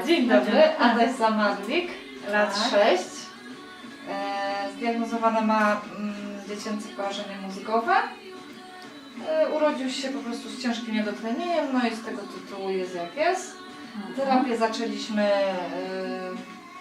Dzień dobry, Adaś Zamadlik, lat Tak. 6. E, zdiagnozowane ma mm, dziecięce porażenie mózgowe. E, urodził się po prostu z ciężkim niedotlenieniem, no i z tego tytułu jest jak jest. Terapię zaczęliśmy e,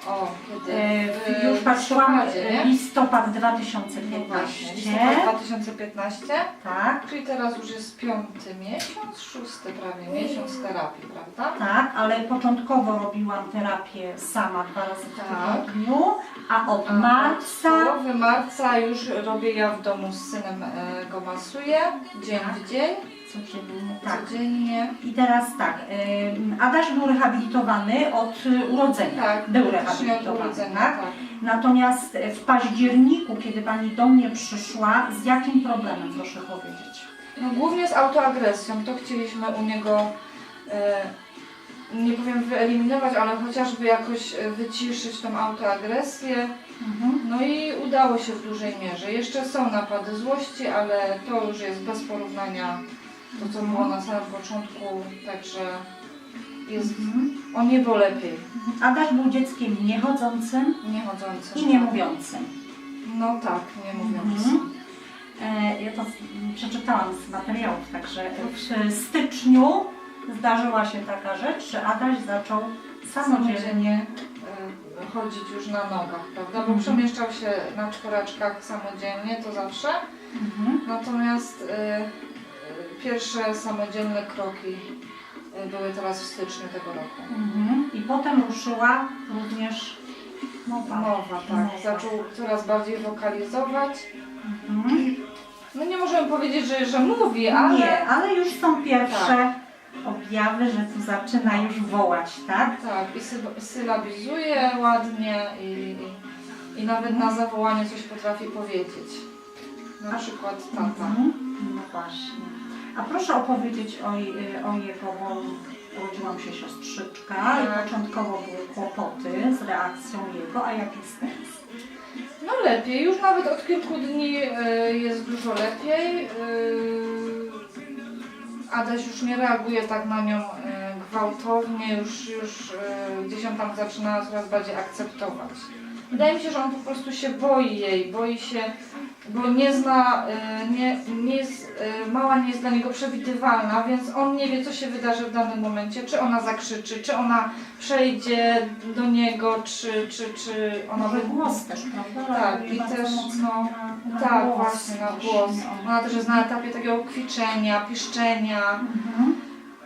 o kiedy? E, W Już patrzyłam, e, nie? listopad No 2015. właśnie, listopad 2015, Tak, czyli teraz już jest piąty miesiąc, szósty prawie miesiąc terapii, prawda? tak, ale początkowo robiłam terapię sama dwa razy w Tak. tygodniu, a od marca Od połowy marca już robię ja w domu z synem, e, go masuję dzień Tak. w dzień, codziennie, tak. codziennie. I teraz tak, e, Adaś był rehabilitowany od e, urodzenia. Tak, był praktycznie od rehabilitowany, urodzenia, tak? tak. Natomiast w październiku, kiedy Pani do mnie przyszła, z jakim problemem proszę powiedzieć? No, głównie z autoagresją, to chcieliśmy u niego, e, nie powiem wyeliminować, ale chociażby jakoś e, wyciszyć tą autoagresję. Mhm. No i udało się w dużej mierze. Jeszcze są napady złości, ale to już jest bez porównania to, co było na samym początku, także jest Mhm. o niebo lepiej. Adaś był dzieckiem niechodzącym Nie chodzący. i nie mówiącym. No tak, nie mówiąc. Mhm. E, Ja to przeczytałam z materiałów, także w styczniu zdarzyła się taka rzecz, że Adaś zaczął samodzielnie. Y, chodzić już na nogach, prawda? Bo Mhm. przemieszczał się na czworaczkach samodzielnie, to zawsze. Mhm. Natomiast y, pierwsze samodzielne kroki y, były teraz w styczniu tego roku. Mhm. I potem ruszyła również mowa. Mowa, tak. Mowa. Zaczął coraz bardziej wokalizować. Mhm. No nie możemy powiedzieć, że, że mówi, ale... Nie, ale już są pierwsze objawy, że tu zaczyna już wołać, tak? Tak, i syl- sylabizuje ładnie i, i, i nawet na zawołanie coś potrafi powiedzieć. Na przykład tata. Mhm. No właśnie. A proszę opowiedzieć o, o jego, bo urodziła mu się siostrzyczka Tak. i początkowo były kłopoty z reakcją jego, a jak jest teraz? No lepiej, już nawet od kilku dni y, jest dużo lepiej. Y, Adaś już nie reaguje tak na nią y, gwałtownie, już, już y, gdzieś on tam zaczyna coraz bardziej akceptować. Wydaje mi się, że on po prostu się boi jej, boi się, bo nie zna, y, nie, nie jest, y, mała nie jest dla niego przewidywalna, więc on nie wie, co się wydarzy w danym momencie, czy ona zakrzyczy, czy ona przejdzie do niego, czy, czy, czy ona Może głos też, prawda? Tak, i bardzo też, mocno no, na, na Tak, głos. właśnie, na głos. no. Ona też jest na etapie takiego kwiczenia, piszczenia. Mhm.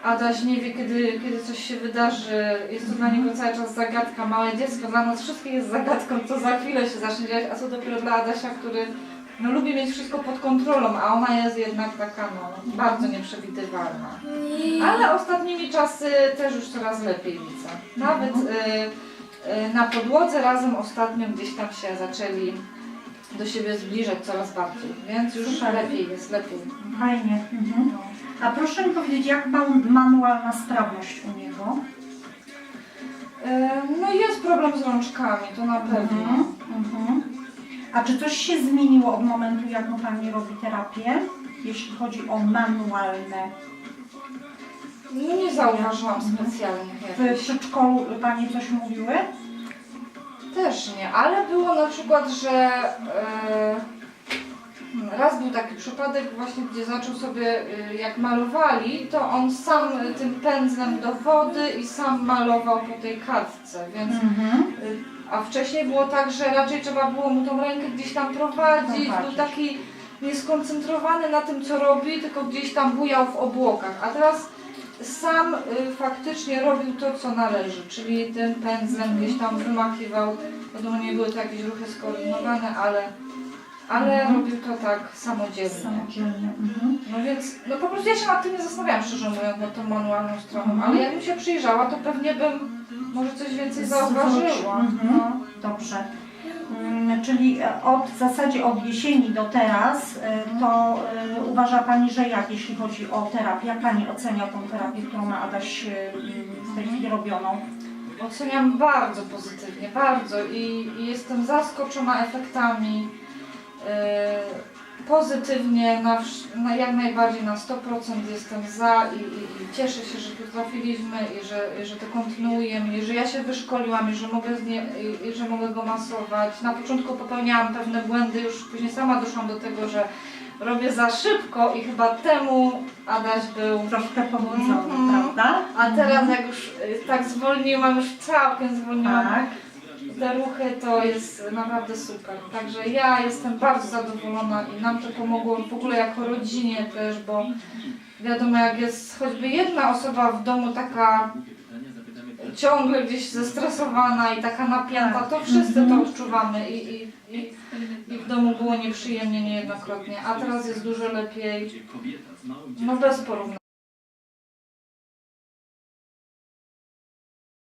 Adaś nie wie, kiedy, kiedy coś się wydarzy. Jest to dla niego cały czas zagadka. Małe dziecko dla nas wszystkich jest zagadką, co za chwilę się zacznie dziać, a co dopiero dla Adasia, który no, lubi mieć wszystko pod kontrolą, a ona jest jednak taka no, bardzo nieprzewidywalna. Ale ostatnimi czasy też już coraz lepiej widzę. Nawet y, y, na podłodze razem ostatnio gdzieś tam się zaczęli do siebie zbliżać coraz bardziej, więc już Super. lepiej jest, lepiej. Fajnie. Mhm. A proszę mi powiedzieć, jak ma manualna sprawność u niego? E, No jest problem z rączkami, to na pewno. Mhm. Mhm. A czy coś się zmieniło od momentu, jak mu Pani robi terapię, jeśli chodzi o manualne? No nie zauważyłam Mhm. specjalnie W jakichś. przedszkolu Panie coś mówiły? Też nie, ale było na przykład, że e, raz był taki przypadek właśnie, gdzie zaczął sobie, e, jak malowali, to on sam e, tym pędzlem do wody i sam malował po tej kartce, więc Mhm. Y, A wcześniej było tak, że raczej trzeba było mu tą rękę gdzieś tam prowadzić, Prowadzić. był taki nieskoncentrowany na tym, co robi, tylko gdzieś tam bujał w obłokach. A teraz sam y, faktycznie robił to, co należy, czyli tym pędzlem gdzieś tam wymachiwał. Wiadomo, nie były to jakieś ruchy skoordynowane, ale, ale Mhm. robił to tak samodzielnie. Samodzielnie. Mhm. No więc, no po prostu ja się nad tym nie zastanawiałam, szczerze mówiąc, nad tą manualną stroną, Mhm. ale jakbym się przyjrzała, to pewnie bym może coś więcej zauważyła. Mhm. No. Dobrze. Czyli e, od w zasadzie od jesieni do teraz, e, to e, uważa Pani, że jak jeśli chodzi o terapię, jak Pani ocenia tą terapię, którą ma Adaś w tej chwili robioną? Oceniam bardzo pozytywnie, bardzo i, i jestem zaskoczona efektami. Pozytywnie, na, na jak najbardziej na 100% jestem za i, i, i cieszę się, że tu trafiliśmy i że, i że to kontynuujemy, i że ja się wyszkoliłam i że mogę, z nie, i, i że mogę go masować. Na początku popełniałam pewne błędy, już później sama doszłam do tego, że robię za szybko i chyba temu Adaś był Troszkę pobudzony, Mhm. prawda? a teraz jak już y, tak zwolniłam, już całkiem zwolniłam Tak. Te ruchy, to jest naprawdę super. Także ja jestem bardzo zadowolona i nam to pomogło w ogóle jako rodzinie też, bo wiadomo jak jest choćby jedna osoba w domu taka ciągle gdzieś zestresowana i taka napięta, to wszyscy to Mhm. odczuwamy i, i, i, i w domu było nieprzyjemnie niejednokrotnie, a teraz jest dużo lepiej, no bez porównania.